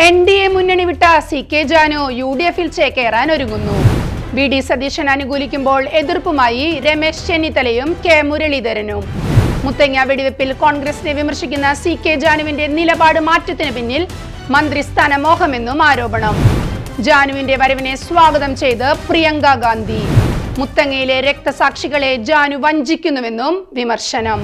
N D A മുന്നണി വിട്ട C K Janu U D എഫിൽ ചേക്കേറാൻ ഒരുങ്ങുന്നു. വി ഡി സതീശൻ അനുകൂലിക്കുമ്പോൾ എതിർപ്പുമായി രമേശ് ചെന്നിത്തലയും കെ മുരളീധരനും. മുത്തങ്ങ വെടിവെപ്പിൽ കോൺഗ്രസിനെ വിമർശിക്കുന്ന സി കെ ജാനുവിന്റെ നിലപാട് മാറ്റത്തിന് പിന്നിൽ മന്ത്രിസ്ഥാന മോഹമെന്നും ആരോപണം. ജാനുവിന്റെ വരവിനെ സ്വാഗതം ചെയ്ത് പ്രിയങ്ക ഗാന്ധി. മുത്തങ്ങയിലെ രക്തസാക്ഷികളെ ജാനു വഞ്ചിക്കുന്നുവെന്നും വിമർശനം.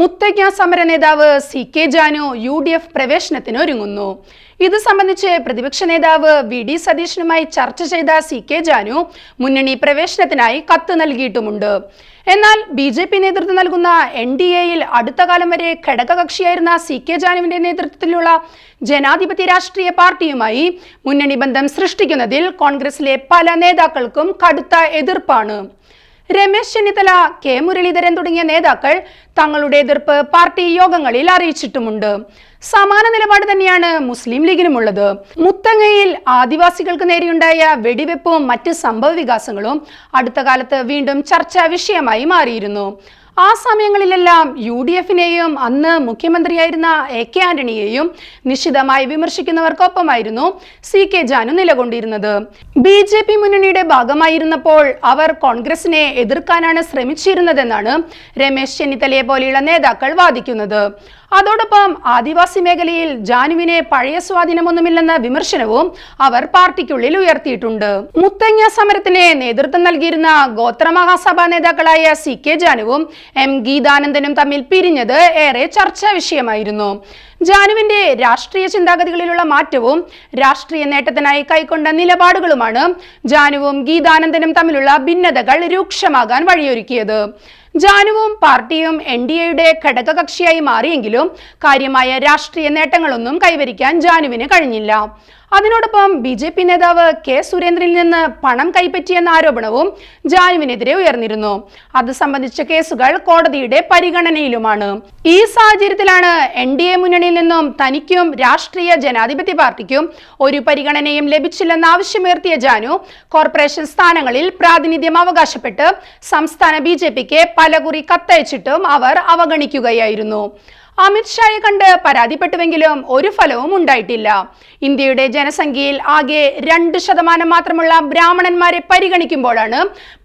മുത്തങ്ങ സമര നേതാവ് C K Janu U D F പ്രവേശനത്തിന് ഒരുങ്ങുന്നു. ഇത് സംബന്ധിച്ച് പ്രതിപക്ഷ നേതാവ് വി ഡി സതീശനുമായി ചർച്ച ചെയ്ത സി കെ ജാനു മുന്നണി പ്രവേശനത്തിനായി കത്ത് നൽകിയിട്ടുമുണ്ട്. എന്നാൽ ബി ജെ പി നേതൃത്വം നൽകുന്ന എൻ ഡി എയിൽ അടുത്ത കാലം വരെ ഘടകകക്ഷിയായിരുന്ന സി കെ ജാനുവിന്റെ നേതൃത്വത്തിലുള്ള ജനാധിപത്യ രാഷ്ട്രീയ പാർട്ടിയുമായി മുന്നണി ബന്ധം സൃഷ്ടിക്കുന്നതിൽ കോൺഗ്രസിലെ പല നേതാക്കൾക്കും കടുത്ത എതിർപ്പാണ്. രമേശ് ചെന്നിത്തല കെ. മുരളീധരൻ തുടങ്ങിയ നേതാക്കൾ തങ്ങളുടെ എതിർപ്പ് പാർട്ടി യോഗങ്ങളിൽ അറിയിച്ചിട്ടുമുണ്ട്. സമാന നിലപാട് തന്നെയാണ് മുസ്ലിം ലീഗിനുമുള്ളത്. മുത്തങ്ങയിൽ ആദിവാസികൾക്ക് നേരെയുണ്ടായ വെടിവെപ്പും മറ്റ് സംഭവ വികാസങ്ങളും അടുത്ത കാലത്ത് വീണ്ടും ചർച്ചാ വിഷയമായി മാറിയിരുന്നു. ആ സമയങ്ങളിലെല്ലാം യു ഡി എഫിനെയും അന്ന് മുഖ്യമന്ത്രിയായിരുന്ന എ കെ ആന്റണിയെയും നിശിതമായി വിമർശിക്കുന്നവർക്കൊപ്പമായിരുന്നു സി കെ ജാനു നിലകൊണ്ടിരുന്നത്. ബി ജെ പി മുന്നണിയുടെ ഭാഗമായിരുന്നപ്പോൾ അവർ കോൺഗ്രസിനെ എതിർക്കാനാണ് ശ്രമിച്ചിരുന്നതെന്നാണ് രമേശ് ചെന്നിത്തലയെ പോലെയുള്ള നേതാക്കൾ വാദിക്കുന്നത്. അതോടൊപ്പം ആദിവാസി മേഖലയിൽ ജാനുവിനെ പഴയ സ്വാധീനമൊന്നുമില്ലെന്ന വിമർശനവും അവർ പാർട്ടിക്കുള്ളിൽ ഉയർത്തിയിട്ടുണ്ട്. മുത്തങ്ങ സമരത്തിന് നേതൃത്വം നൽകിയിരുന്ന ഗോത്രമഹാസഭാ നേതാക്കളായ സി കെ ജാനുവും എം ഗീതാനന്ദനും തമ്മിൽ പിരിഞ്ഞത് ഏറെ ചർച്ചാ വിഷയമായിരുന്നു. ജാനുവിന്റെ രാഷ്ട്രീയ ചിന്താഗതികളിലുള്ള മാറ്റവും രാഷ്ട്രീയ നേട്ടത്തിനായി കൈക്കൊണ്ട നിലപാടുകളുമാണ് ജാനുവും ഗീതാനന്ദനും തമ്മിലുള്ള ഭിന്നതകൾ രൂക്ഷമാകാൻ വഴിയൊരുക്കിയത്. ജാനുവും പാർട്ടിയും എൻ ഡി എയുടെ ഘടകകക്ഷിയായി മാറിയെങ്കിലും കാര്യമായ രാഷ്ട്രീയ നേട്ടങ്ങളൊന്നും കൈവരിക്കാൻ ജാനുവിന് കഴിഞ്ഞില്ല. അതിനോടൊപ്പം ബി ജെ പി നേതാവ് കെ സുരേന്ദ്രനിൽ നിന്ന് പണം കൈപ്പറ്റിയെന്ന ആരോപണവും ജാനുവിനെതിരെ ഉയർന്നിരുന്നു. അത് സംബന്ധിച്ച കേസുകൾ കോടതിയുടെ പരിഗണനയിലുമാണ്. ഈ സാഹചര്യത്തിലാണ് എൻ ഡി എ മുന്നണിയിൽ നിന്നും തനിക്കും രാഷ്ട്രീയ ജനാധിപത്യ പാർട്ടിക്കും ഒരു പരിഗണനയും ലഭിച്ചില്ലെന്ന് ആവശ്യമുയർത്തിയ ജാനു കോർപ്പറേഷൻ സ്ഥാനങ്ങളിൽ പ്രാതിനിധ്യം അവകാശപ്പെട്ട് സംസ്ഥാന ബി ജെ പിക്ക് പലകുറി കത്തയച്ചിട്ടും അവർ അവഗണിക്കുകയായിരുന്നു. അമിത്ഷായെ കണ്ട് പരാതിപ്പെട്ടുവെങ്കിലും ഒരു ഫലവും ഉണ്ടായിട്ടില്ല. ഇന്ത്യയുടെ ജനസംഖ്യയിൽ ആകെ രണ്ട് ശതമാനം മാത്രമുള്ള ബ്രാഹ്മണന്മാരെ പരിഗണിക്കുമ്പോഴാണ്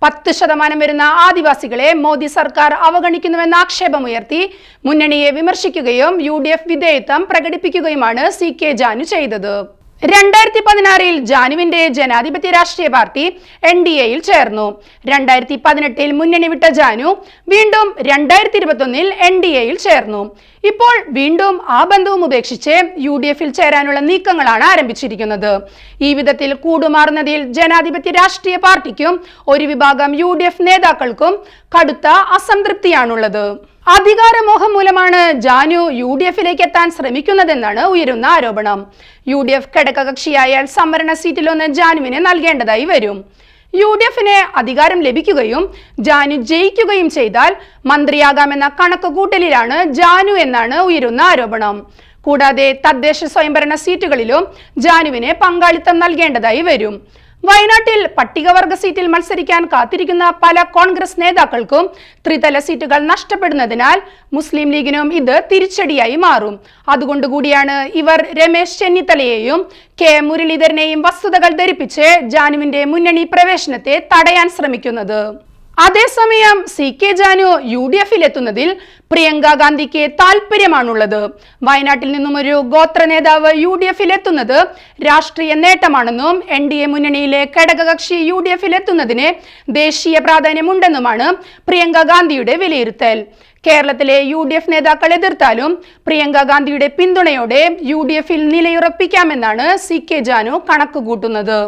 പത്ത് ശതമാനം വരുന്ന ആദിവാസികളെ മോദി സർക്കാർ അവഗണിക്കുന്നുവെന്ന ആക്ഷേപമുയർത്തി മുന്നണിയെ വിമർശിക്കുകയും യു ഡി എഫ് വിധേയത്വം പ്രകടിപ്പിക്കുകയുമാണ് സി കെ ജാനു ചെയ്തത്. രണ്ടായിരത്തി പതിനാറിൽ ജാനുവിന്റെ ജനാധിപത്യ രാഷ്ട്രീയ പാർട്ടി എൻ ഡി എയിൽ ചേർന്നു. രണ്ടായിരത്തി പതിനെട്ടിൽ മുന്നണി വിട്ട ജാനു വീണ്ടും രണ്ടായിരത്തി ഇരുപത്തൊന്നിൽ എൻ ഡി എയിൽ ചേർന്നു. ഇപ്പോൾ വീണ്ടും ആ ബന്ധവും ഉപേക്ഷിച്ച് യു ഡി എഫിൽ ചേരാനുള്ള നീക്കങ്ങളാണ് ആരംഭിച്ചിരിക്കുന്നത്. ഈ വിധത്തിൽ കൂടുമാറുന്നതിൽ ജനാധിപത്യ രാഷ്ട്രീയ പാർട്ടിക്കും ഒരു വിഭാഗം യു നേതാക്കൾക്കും കടുത്ത അസംതൃപ്തിയാണുള്ളത്. അധികാരമോഹം മൂലമാണ് ജാനു യു ഡി എഫിലേക്ക് എത്താൻ ശ്രമിക്കുന്നതെന്നാണ് ഉയരുന്ന ആരോപണം. യു ഡി എഫ് ഘടകകക്ഷിയായാൽ സംവരണ സീറ്റിലൊന്ന് ജാനുവിന് നൽകേണ്ടതായി വരും. യു ഡി എഫിന് അധികാരം ലഭിക്കുകയും ജാനു ജയിക്കുകയും ചെയ്താൽ മന്ത്രിയാകാമെന്ന കണക്ക് കൂട്ടലിലാണ് ജാനു എന്നാണ് ഉയരുന്ന ആരോപണം. കൂടാതെ തദ്ദേശ സ്വയംഭരണ സീറ്റുകളിലും ജാനുവിന് പങ്കാളിത്തം നൽകേണ്ടതായി വരും. വയനാട്ടിൽ പട്ടികവർഗ സീറ്റിൽ മത്സരിക്കാൻ കാത്തിരിക്കുന്ന പല കോൺഗ്രസ് നേതാക്കൾക്കും ത്രിതല സീറ്റുകൾ നഷ്ടപ്പെടുന്നതിനാൽ മുസ്ലിം ലീഗിനും ഇത് തിരിച്ചടിയായി മാറും. അതുകൊണ്ടുകൂടിയാണ് ഇവർ രമേശ് ചെന്നിത്തലയെയും കെ മുരളീധരനെയും വസ്തുതകൾ ധരിപ്പിച്ച് ജാനുവിന്റെ മുന്നണി പ്രവേശനത്തെ തടയാൻ ശ്രമിക്കുന്നത്. അതേസമയം C K Janu U D എഫിൽ എത്തുന്നതിൽ പ്രിയങ്ക ഗാന്ധിക്ക് താല്പര്യമാണുള്ളത് വയനാട്ടിൽ നിന്നും ഒരു ഗോത്ര നേതാവ് യു ഡി എഫിൽ എത്തുന്നത് രാഷ്ട്രീയ നേട്ടമാണെന്നും എൻ ഡി എ മുന്നണിയിലെ ഘടകകക്ഷി യു ഡി എഫിൽ എത്തുന്നതിന് ദേശീയ പ്രാധാന്യമുണ്ടെന്നുമാണ് പ്രിയങ്ക ഗാന്ധിയുടെ വിലയിരുത്തൽ. കേരളത്തിലെ യു ഡി എഫ് നേതാക്കൾ എതിർത്താലും പ്രിയങ്ക ഗാന്ധിയുടെ പിന്തുണയോടെ യു ഡി എഫിൽ നിലയുറപ്പിക്കാമെന്നാണ് സി കെ ജാനു കണക്കുകൂട്ടുന്നത്.